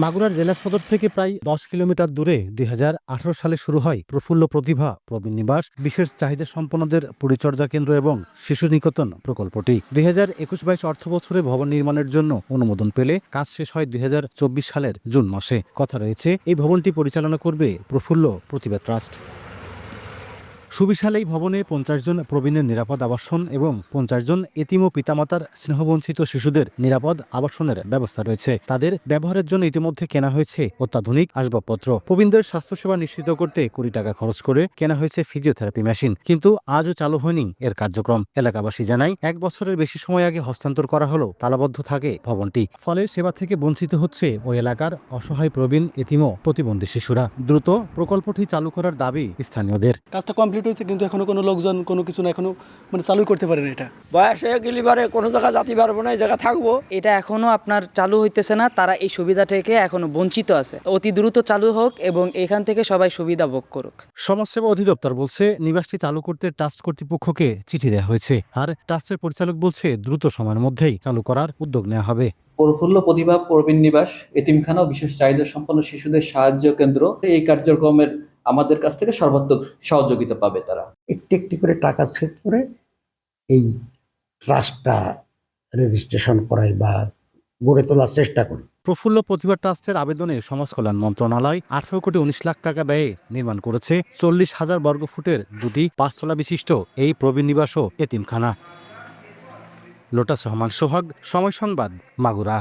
মাগুরার জেলা সদর থেকে প্রায় দশ কিলোমিটার দূরে দুই হাজার আঠারো সালে শুরু হয় প্রফুল্ল প্রতিভা প্রবীণ নিবাস, বিশেষ চাহিদা সম্পন্নদের পরিচর্যা কেন্দ্র এবং শিশু নিকেতন প্রকল্পটি। দুই হাজার একুশ বাইশ অর্থ বছরে ভবন নির্মাণের জন্য অনুমোদন পেলে কাজ শেষ হয় দুই হাজার চব্বিশ সালের জুন মাসে। কথা রয়েছে, এই ভবনটি পরিচালনা করবে প্রফুল্ল প্রতিভা ট্রাস্ট। সুবিশাল এই ভবনে পঞ্চাশ জন প্রবীণের নিরাপদ আবাসন এবং পঞ্চাশ জন এতিম ও পিতামাতার স্নেহবঞ্চিত শিশুদের নিরাপদ আবাসনের ব্যবস্থা রয়েছে। তাদের ব্যবহারের জন্য ইতিমধ্যে কেনা হয়েছে অত্যাধুনিক আসবাবপত্র। প্রবীণদের স্বাস্থ্যসেবা নিশ্চিত করতে কোটি টাকা খরচ করে কেনা হয়েছে ফিজিওথেরাপি মেশিন, কিন্তু আজও চালু হয়নি এর কার্যক্রম। এলাকাবাসী জানায়, এক বছরের বেশি সময় আগে হস্তান্তর করা হলেও তালাবদ্ধ থাকে ভবনটি। ফলে সেবা থেকে বঞ্চিত হচ্ছে ওই এলাকার অসহায় প্রবীণ, এতিম প্রতিবন্ধী শিশুরা। দ্রুত প্রকল্পটি চালু করার দাবি স্থানীয়দের। কাজটা কমপ্লিট হয়েছে কিন্তু এখনও কোনো লোকজন কোনো কিছু না এখনও মানে চালু করতে পারে না এটা। বয়স হয়ে গেলে পারে কোনো জায়গা যাতে পারব না এই জায়গা থাকব। এটা এখনও আপনার চালু হইতেছে না তারা এই সুবিধা থেকে এখনও বঞ্চিত আছে। অতি দ্রুত চালু হোক এবং এখান থেকে সবাই সুবিধা ভোগ করুক। সমাজসেবা অধিদপ্তর বলছে নিবাসটি চালু করতে ট্রাস্ট কর্তৃপক্ষকে চিঠি দেওয়া হয়েছে। আর ট্রাস্টের পরিচালক বলছে দ্রুত সময়ের মধ্যেই চালু করার উদ্যোগ নেওয়া হবে। প্রফুল্ল প্রতিভা প্রবীণ নিবাস এতিমখানা ও বিশেষ চাহিদা সম্পন্ন শিশুদের সাহায্য কেন্দ্র। এই কার্যক্রমের আমাদের কাছ থেকে সর্বাত্মক সহযোগিতা পাবে তারা। একটি একটি করে টাকা সেভ করে এই ট্রাস্টটা রেজিস্ট্রেশন করাই বা গড়ে তোলার চেষ্টা করি। প্রফুল্ল প্রতিভা ট্রাস্টের আবেদনে সমাজ কল্যাণ মন্ত্রণালয় আঠারো কোটি উনিশ লাখ টাকা ব্যয়ে নির্মাণ করেছে। চল্লিশ হাজার বর্গফুটের দুটি পাঁচতলা বিশিষ্ট এই প্রবীণ নিবাস ও এতিমখানা। লোটাস রহমান সোহাগ সময় সংবাদ মাগুরা।